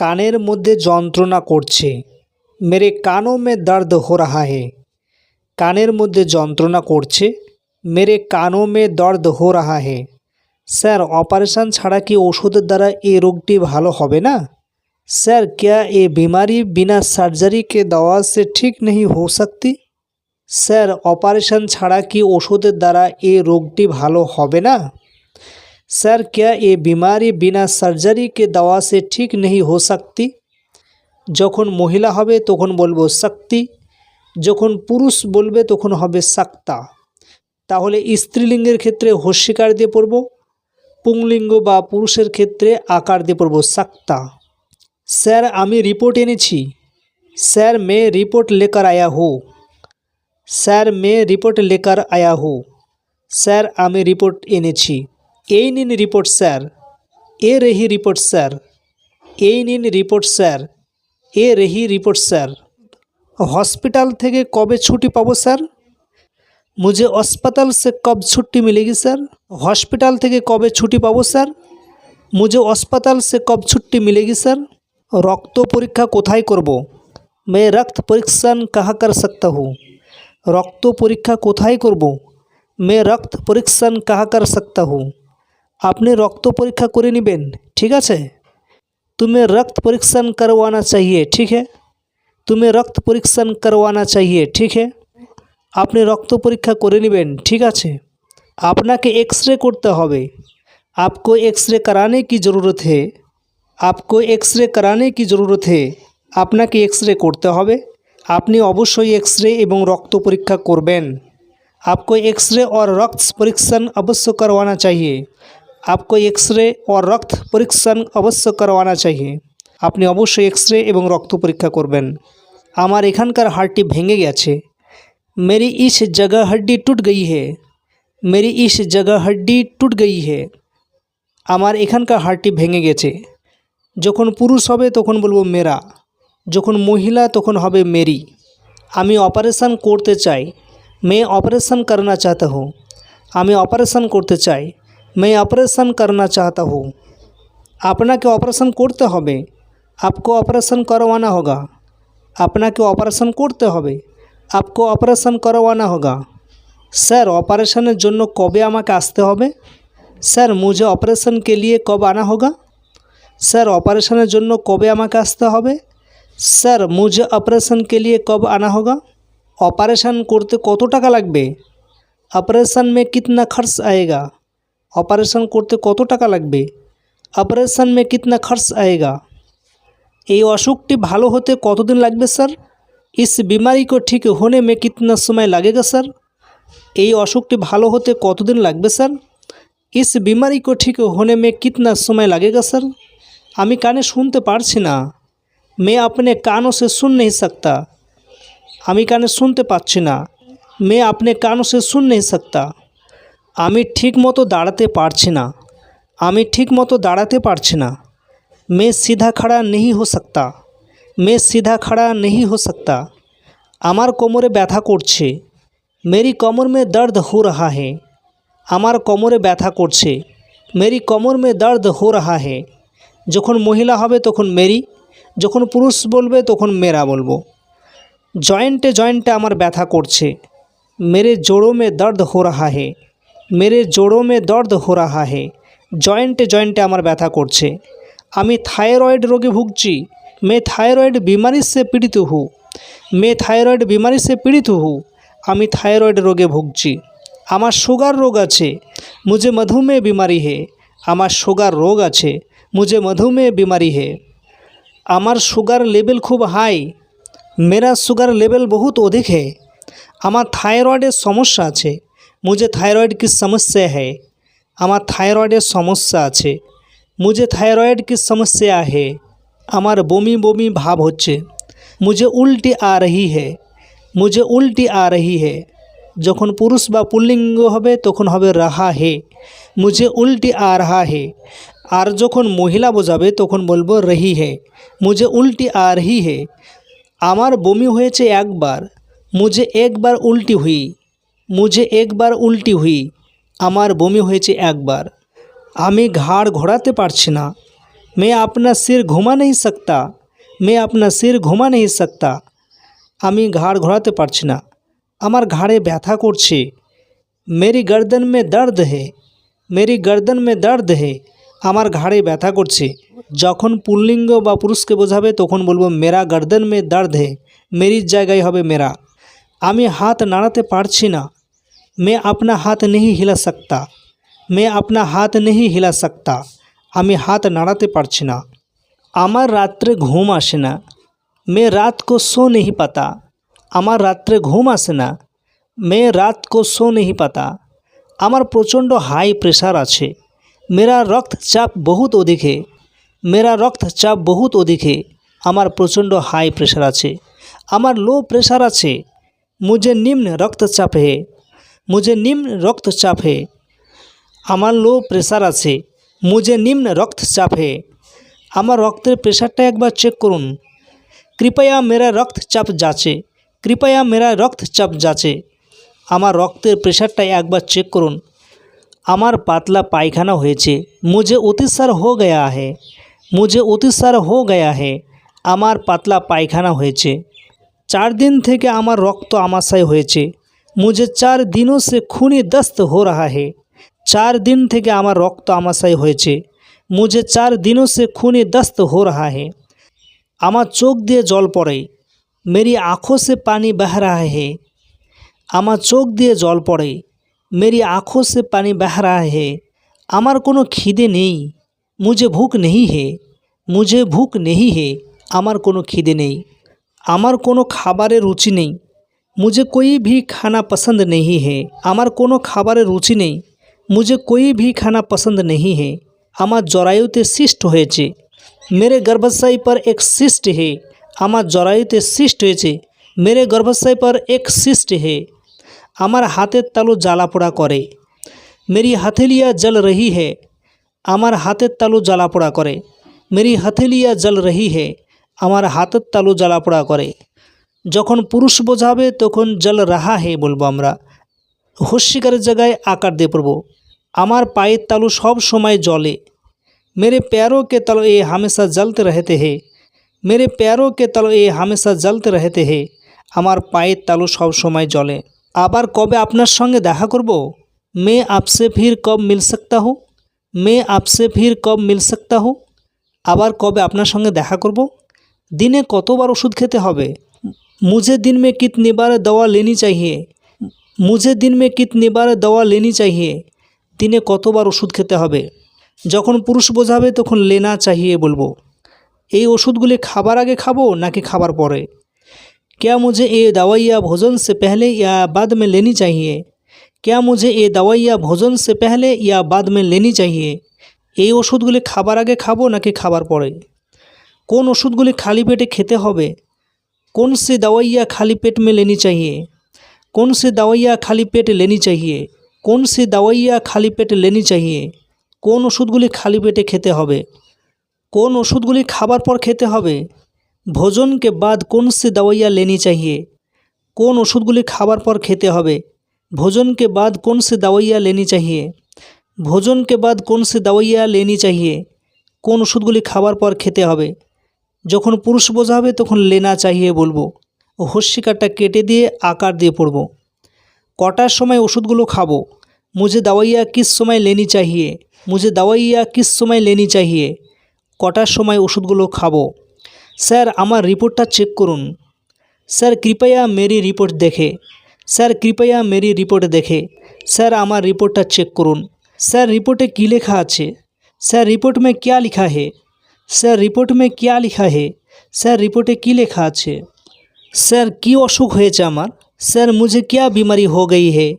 কানের মধ্যে যন্ত্রণা করছে মেরে কানও মে দর্দ হো রাহা হে কানের মধ্যে যন্ত্রণা করছে মেরে কানও মে দর্দ হো রাহা হে স্যার অপারেশন ছাড়া কি ওষুধের দ্বারা এই রোগটি ভালো হবে না স্যার क्या ये बीमारी बिना सर्जरी के दवा से ठीक नहीं हो सकती স্যার অপারেশন ছাড়া কি ওষুধের দ্বারা এই রোগটি ভালো হবে না স্যার क्या ये बीमारी बिना सर्जरी के दवा से ठीक नहीं हो सकती যখন মহিলা হবে তখন বলবো শক্তি যখন পুরুষ বলবে তখন হবে সাক্তা তাহলে স্ত্রীলিঙ্গের ক্ষেত্রে হস্যিকার দিয়ে পড়ব পুংলিঙ্গ বা পুরুষের ক্ষেত্রে আকার দিয়ে পড়ব সাক্তা স্যার আমি রিপোর্ট এনেছি স্যার মে রিপোর্ট লেকার আয়া হো স্যার মে রিপোর্ট লেকার আয়া হো স্যার আমি রিপোর্ট এনেছি এই নিন রিপোর্ট স্যার এ রহি রিপোর্ট স্যার এই নিন রিপোর্ট স্যার এ রহি রিপোর্ট স্যার হসপিটাল থেকে কবে ছুটি পাবো স্যার মুঝে अस्पताल से कब छुट्टी मिलेगी सर हॉस्पिटल থেকে কবে ছুটি পাবো স্যার মুঝে अस्पताल से कब छुट्टी मिलेगी सर রক্ত পরীক্ষা কোথায় করব मैं रक्त परीक्षण कहाँ कर सकता हूँ রক্ত পরীক্ষা কোথায় করব मैं रक्त परीक्षण कहाँ कर सकता हूँ আপনি রক্ত পরীক্ষা করে নেবেন ঠিক আছে तुम्हें रक्त परीक्षण करवाना चाहिए ठीक है तुम्हें रक्त परीक्षण करवाना चाहिए ठीक है আপনি রক্ত পরীক্ষা করে নেবেন ঠিক আছে আপনাকে এক্স রে করতে হবে आपको एक्स रे कराने की ज़रूरत है आपको एक्स रे कराने की ज़रूरत है আপনাকে এক্স রে করতে হবে আপনি অবশ্যই এক্স রে এবং রক্ত পরীক্ষা করবেন आपको एक्स रे और रक्त परीक्षण अवश्य करवाना चाहिए आपको एक्स रे और रक्त परीक्षण अवश्य करवाना चाहिए আপনি অবশ্যই এক্স রে এবং রক্ত পরীক্ষা করবেন আমার এখানকার হাড়টি ভেঙে গেছে मेरी इस जगह हड्डी टूट गई है मेरी इस जगह हड्डी टूट गई है আমার এখানকার হাড়টি ভেঙে গেছে যখন পুরুষ হবে তখন বলবো মেরা যখন মহিলা তখন হবে মেরি আমি অপারেশন করতে চাই মে অপারেশন করনা চাহতা হুঁ আমি অপারেশন করতে চাই মে অপারেশন করনা চাহতা হুঁ আপনাকে অপারেশন করতে হবে আপকো অপারেশন করওয়ানা হোগা আপনাকে অপারেশন করতে হবে আপকো অপারেশন করওয়ানা হোগা স্যার অপারেশনের জন্য কবে আমাকে আসতে হবে স্যার মুঝে অপারেশন কে লিয়ে কব আনা হোগা স্যার অপারেশনের জন্য কবে আমাকে আসতে হবে স্যার মুঝে অপারেশন কে লিয়ে কব আনা হোগা অপারেশন করতে কত টাকা লাগবে অপারেশন মে কিতনা খরচ আয়েগা অপারেশন করতে কত টাকা লাগবে? অপারেশন মে কিতনা খরচ আয়েগা? এই অসুখটি ভালো হতে কতদিন লাগবে, স্যার? ইস বিমারি কো ঠিক হোনে মে কিতনা সময় লাগেগা, স্যার? এই অসুখটি ভালো হতে কতদিন লাগবে, স্যার? ইস বিমারি কো ঠিক হোনে মে কিতনা সময় লাগেগা, স্যার? আমি কানে শুনতে পারছি না। মে আপনি কানও সে শুন নেই সকতা। আমি কানে শুনতে পাচ্ছি না। মে আপনি কানও সে শুন নেই সকতা। আমি ঠিক মতো দাঁড়াতে পারছি না। আমি ঠিক মতো দাঁড়াতে পারছি না। মে সিধা খাড়া নেহি হো সকতা। মে সিধা খাড়া নেহি হো সকতা। আমার কোমরে ব্যথা করছে। মেরি কোমর মে দর্দ হো রহা হে। আমার কোমরে ব্যথা করছে। মেরি কোমর মে দর্দ হো রা হে। যখন মহিলা হবে তখন মেরি, যখন পুরুষ বলবে তখন মেরা বলব। জয়েন্টে জয়েন্টে আমার ব্যথা করছে। মেরে জোড়ো মে দর্দ হো রা হে। মেরে জোড়ো মে দর্দ হো রাহা হে জয়েন্টে জয়েন্টে আমার ব্যথা করছে। আমি থাইরয়েড রোগে ভুগছি। মে থাইরয়েড বিমারি সে পীড়িত হু। মে থাইরয়েড বিমারি সে পীড়িত হু। আমি থাইরয়েড রোগে ভুগছি। আমার সুগার রোগ আছে। মুঝে মধুমেহ বিমারি হে। আমার সুগার রোগ আছে। মুঝে মধুমেহ বিমারি হে। আমার সুগার লেভেল খুব হাই। মেরা সুগার লেভেল বহুত অধিক হে। আমার থাইরয়েডের সমস্যা আছে। মুঝে থাইরয়েড কি সমস্যা है আমার থাইরয়েডের সমস্যা আছে মুঝে থাইরয়েড কি সমস্যা है আমার বমি বমি ভাব হচ্ছে মুঝে উল্টি আ রহি है মুঝে উল্টি আ রহি है যখন পুরুষ বা পুল্লিঙ্গ হবে তখন হবে রাহা হে মুঝে উল্টি আ রাহা হে আর যখন মহিলা বোঝাবে তখন বলবো রহি হে মুঝে উল্টি আ রহি হে আমার বমি হয়েছে একবার মুঝে একবার উল্টি হুই মুঝে একবার উল্টি হুই, আমার বমি হয়েছে একবার। আমি ঘাড় ঘোরাতে পারছি না। মে আপনার সির ঘুমা নেই সকতা, মে আপনার সির ঘুমা নেই সকতা। আমি ঘাড় ঘোরাতে পারছি না। আমার ঘাড়ে ব্যথা করছে। মেরি গর্দন মে দর্দ হে, মেরি গর্দন মে দর্দ হে, আমার ঘাড়ে ব্যথা করছে। যখন পুল্লিঙ্গ বা পুরুষকে বোঝাবে, তখন বলব, মেরা গর্দন মে দর্দ হে, মেরির জায়গায় হবে মেরা। আমি হাত নাড়াতে পারছি না। मैं अपना हाथ नहीं हिला सकता मैं अपना हाथ नहीं हिला सकता আমি হাত নাড়াতে পারছি না আমার রাত্রে ঘুম আসে না मैं रात को सो नहीं पाता আমার রাত্রে ঘুম আসে না मैं रात को सो नहीं पाता আমার প্রচণ্ড হাই প্রেশার আছে मेरा रक्तचाप बहुत अधिक है मेरा रक्तचाप बहुत अधिक है আমার প্রচণ্ড হাই প্রেশার আছে আমার লো প্রেশার আছে मुझे निम्न रक्तचाप है मुझे निम्न रक्तचाप है আমার লো প্রেশার আছে মুঝে নিম্ন রক্তচাপ হে আমার রক্তের প্রেশারটা একবার চেক করুন কৃপয়া মেরা রক্তচাপ যাচে কৃপয়া মেরা রক্তচাপ যাচে আমার রক্তের প্রেশারটা একবার চেক করুন আমার পাতলা পায়খানা হয়েছে মুঝে অতিসার হো গয়া হে মুঝে অতিসার হো গয়া হে আমার পাতলা পায়খানা হয়েছে চার দিন থেকে আমার রক্ত আমাশয় হয়েছে মুঝে চার দিনও সে খুনি দস্ত হো রাহা হে চার দিন থেকে আমার রক্ত আমাশয় হয়েছে। মুঝে চার দিনও সে খুনি দস্ত হো রাহা হে আমার চোখ দিয়ে জল পড়ে। মেরি আঁখো সে পানি বহ রাহা হে আমার চোখ দিয়ে জল পড়ে। মেরি আঁখো সে পানি বহ রাহা হে আমার কোনো খিদে নেই। মুঝে ভুক নেই হে মুঝে ভুক নেই হে আমার কোনো খিদে নেই। আমার কোনো খাবারের রুচি নেই। মুঝে কোই ভি খানা পছন্দ নেই হে আমার কোনো খাবারের রুচি নেই মুঝে কোই ভি খানা পছন্দ নেই হে আমার জরায়ুতে সিস্ট হয়েছে মেরে গর্ভাশয় পর এক সিস্ট হে আমার জরায়ুতে সিস্ট হয়েছে মেরে গর্ভাশয় পর এক সিস্ট হে আমার হাতের তালু জ্বালাপোড়া করে মেরি হাথেলিয়া জল রহি হে আমার হাতের তালু জ্বালাপোড়া করে মেরি হাথেলিয়া জল রহি হে আমার হাতের তালু জ্বালাপোড়া করে যখন পুরুষ বোঝাবে, তখন জল রাহা হে বলব আমরা। হস্যিকারের জায়গায় আকার দিয়ে পড়ব। আমার পায়ের তালু সব সময় জলে। মেরে প্যারো কে তালো এ হামেশা জলতে রহতে হে। মেরে প্যারো কে তালো এ হামেশা জলতে রহতে হে। আমার পায়ের তালু সব সময় জলে। আবার কবে আপনার সঙ্গে দেখা করব? মে আপসে ফির কব মিল সকতা হো? মে আপসে ফির কব মিল সকতা হো? আবার কবে আপনার সঙ্গে দেখা করব? দিনে কতবার ওষুধ খেতে হবে? मुझे दिन में कितनी बार दवा लेनी चाहिए मुझे दिन में कितनी बार दवा लेनी चाहिए দিনে কতবার ওষুধ খেতে হবে যখন পুরুষ বোঝাবে তখন লেনা চাহিয়ে বলবো এই ওষুধগুলি খাবার আগে খাবো নাকি খাবার পরে क्या मुझे ये दवाइयाँ भोजन से पहले या बाद में लेनी चाहिए क्या मुझे ये दवाइयाँ भोजन से पहले या बाद में लेनी चाहिए এই ওষুধগুলি খাবার আগে খাবো নাকি খাবার পরে কোন ওষুধগুলি খালি পেটে খেতে হবে कौन सी दवाइयाँ खाली पेट में लेनी चाहिए कौन सी दवाइयाँ खाली पेट लेनी चाहिए कौन सी दवाइयाँ खाली पेट लेनी चाहिए কোন ওষুধগুলি খালি পেটে খেতে হবে কোন ওষুধগুলি খাবার পর খেতে হবে ভোজন কে বাদ কোন সি দওয়াইয়া লেনি চাহিয়ে কোন ওষুধগুলি খাবার পর খেতে হবে ভোজন কে বাদ কোন সি দওয়াইয়া লেনি চাহিয়ে ভোজন কে বাদ কোন সি দওয়াইয়া লেনি চাহিয়ে কোন ওষুধগুলি খাবার পর খেতে হবে যখন পুরুষ বোঝাবে, তখন লেনা চাহিয়ে বলব হস্যিকারটা কেটে দিয়ে আকার দিয়ে পড়ব কটার সময় ওষুধগুলো খাব? মুঝে দাওয়াইয়া কিস সময় লেনি চাহিয়ে? মুঝে দাওয়াইয়া কিস সময় লেনি চাহিয়ে? কটার সময় ওষুধগুলো খাব? স্যার, আমার রিপোর্টটা চেক করুন। স্যার, কৃপয়া মেরি রিপোর্ট দেখে। স্যার, কৃপয়া মেরি রিপোর্ট দেখে। স্যার, আমার রিপোর্টটা চেক করুন। স্যার, রিপোর্টে কী লেখা আছে? স্যার, রিপোর্ট মে ক্যা লিখা হে? স্যার, রিপোর্ট মে কিয়া লিখা হে? স্যার, রিপোর্টে কি লেখা আছে? স্যার, কি অসুখ হয়েছে আমার? স্যার, মুঝে কিয়া বিমারি হো গই হে?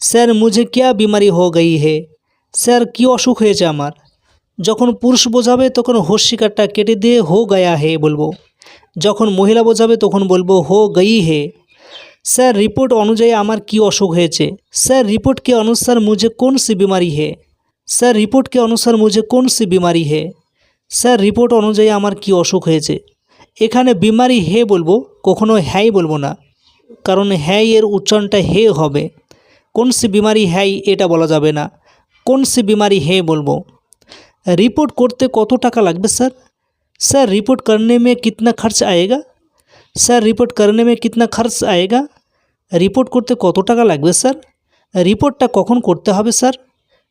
স্যার, মুঝে কিয়া বিমারি হো গই হে? স্যার, কি অসুখ হয়েছে আমার? যখন পুরুষ বোঝাবে, তখন হোস শিকারটা কেটে দিয়ে হো গায়া হে বলব। যখন মহিলা বোঝাবে, তখন বলব হো গই হে। স্যার, রিপোর্ট অনুযায়ী আমার কি অসুখ হয়েছে? স্যার রিপোর্টকে অনুসার মুঝে কোন সি বিমারি হে? স্যার রিপোর্টকে অনুসার মুঝে কোন সি বিমারি হে? স্যার রিপোর্ট অনুযায়ী আমার কি অসুখ হয়েছে এখানে বিমারি হে বলবো কখনো হ্যাই বলবো না কারণ হ্যাই এর উচ্চারণটা হে হবে কোন সি বিমারি হ্যাই এটা বলা যাবে না কোন সি বিমারি হে বলবো रिपोर्ट করতে কত টাকা লাগবে স্যার सर रिपोर्ट करने में कितना खर्च आएगा सर रिपोर्ट करने में कितना खर्च आएगा রিপোর্ট করতে কত টাকা লাগবে স্যার রিপোর্টটা কখন করতে হবে স্যার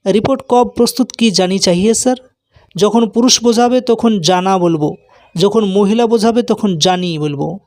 রিপোর্ট কব প্রস্তুত কি জানি চাহিয়ে স্যার যখন পুরুষ বোঝাবে তখন জানা বলব যখন মহিলা বোঝাবে তখন জানি বলব।